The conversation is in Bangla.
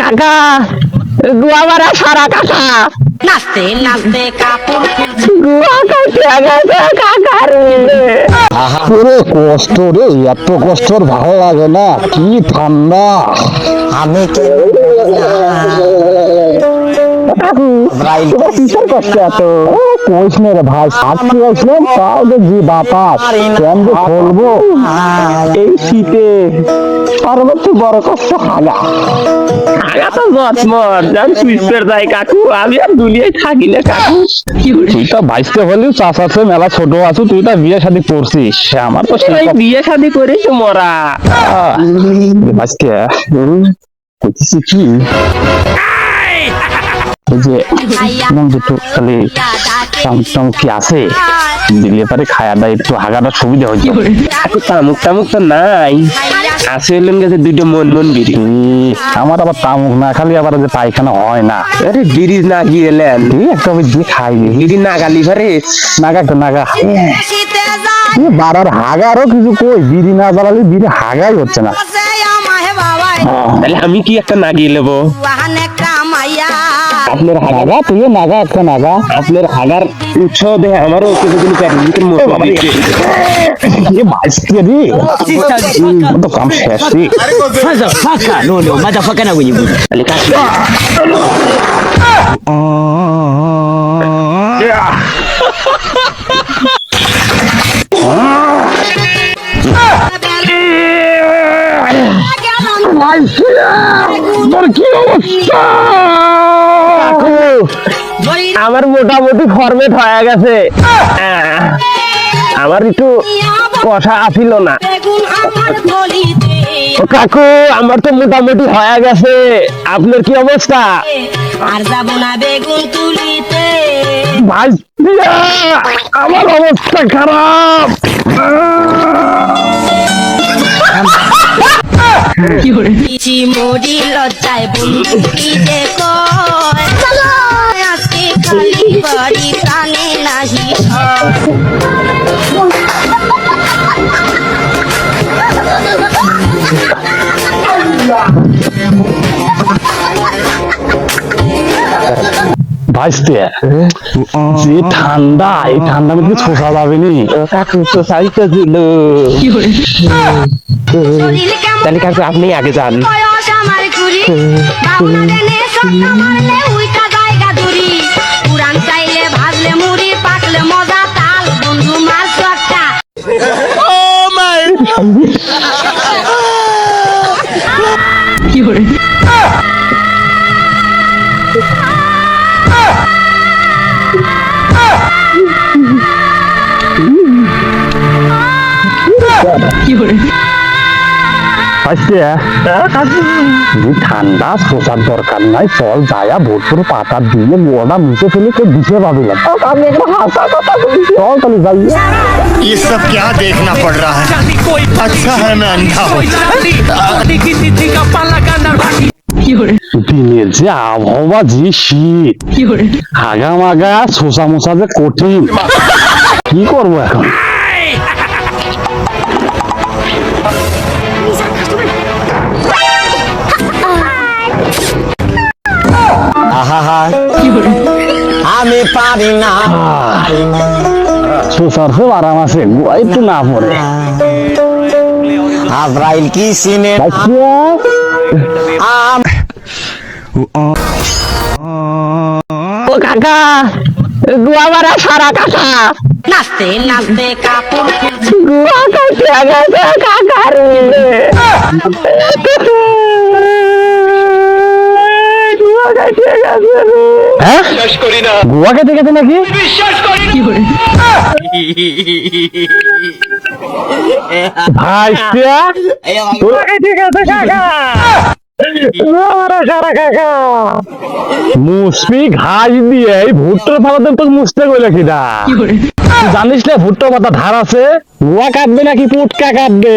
কাকা। গুয়া মারা সারা কাকা। নাচতে নাচতে কাপড় গুয়া কাটে গেছে কাকা রে। পুরো কষ্ট রে এত কষ্ট ভালো লাগে না কি ঠান্ডা। আমি কিসের কষ্ট এত? কইস না রে ভাই সাতটি আসলাম তাও যে জি বাতাস কেন যে বলব এই শীতে সর্বোচ্চ বড় কষ্ট হাগা আগা তো জটমট সুইসের যাই কাকু আমি আর দুনিয়ায় থাকি না কাকু। তুই তো বাইশতে হলেও চাষ আছে মেলা ছোট আছো তুই তো বিয়ে শাদী করছিস। আমার তো বিয়ে শাদি করেছে মরা। বাইশতে কইতেছি কি? যে দুটো খালি চামুক টামুক কি আছে? দিলে পারে খায়া দায় একটু হাগাটা সুবিধা হইতো। তামুক টামুক তো নাই। আছে হলেন গেছে দুইটা মন মন বিড়ি আমার আবার তামুক না খালি আবার যে পায়খানা হয় না। আরে বিড়ি না গিয়েলেন এই একটা ওই দিয়ে খাই বিড়ি না গালি ভারে নাগা একটা নাগা। বারার হাগারও কিছু কই? বিড়ি না জ্বালালে বিড়ি হাগাই হচ্ছে না। তাহলে আমি কি একটা না গিয়ে নেব? কামাইয়া আপনার হাগার নাগা তুই নাগা একটা নাগা আপনার হাগার উৎসাহ দেখে আমারও কিছুদিন প্যারের ভিতরে মতো এ বাইশতে রে হুম, তো কাম শেষ রে Motherfucker! No, no, motherfucker na wenye budu. তাহলে কাশি তোর কি অবস্থা আমার মোটামুটি ফরমেট হয়ে গেছে। আমার একটু কথা আসিল না। কাকু আমার তো মোটামুটি হয়ে গেছে। আপনার কি অবস্থা? আর যাব না বেগুন তুলিতে। আমার অবস্থা খারাপ। মরি লজ্জায় বন্ধু কি আজকে বাড়ি প্রাণে নাহি ভাইস্তে যে ঠান্ডা এই ঠান্ডা মধ্যে ছোসা যাবে নি। তাহলে কাকু আপনি আগে যান। ভাইস্তে এই ঠান্ডা ছোসার দরকার নাই চল যায়া ভোটপুর পাতা দিয়ে গোড়া মুছে ফেলে কেউ দিতে পাবিলাম আমি একটা হাসা কথা বলি চল তাহলে যাই ये सब क्या देखना पड़ रहा है अच्छा है मैं अंधा हूँ দিনের যে আবহাওয়া যে শীত হাগা মাগা শোষা মোসা যে কঠিন কি করবো এখন পারি না। শোষার আরাম আছে একটু না পড়ে। আব্রাইল কি সিনে ও কাকা গুয়া মারা সারা কাকা। নাচতে নাচতে কাপড় গুয়া কাটে গেছে কাকা রে। গুয়া কাটে গেছে রে হ্যাঁ গোয়া খেতে খেতে নাকি? ভাই মুসপি ঘাস দিয়ে এই ভুট্টোর পাতাতে তো মুছতে গেলে কিনা জানিস না ভুট্টো পাতা ধার আছে? গোয়া কাটবে নাকি পুটকা কাটবে?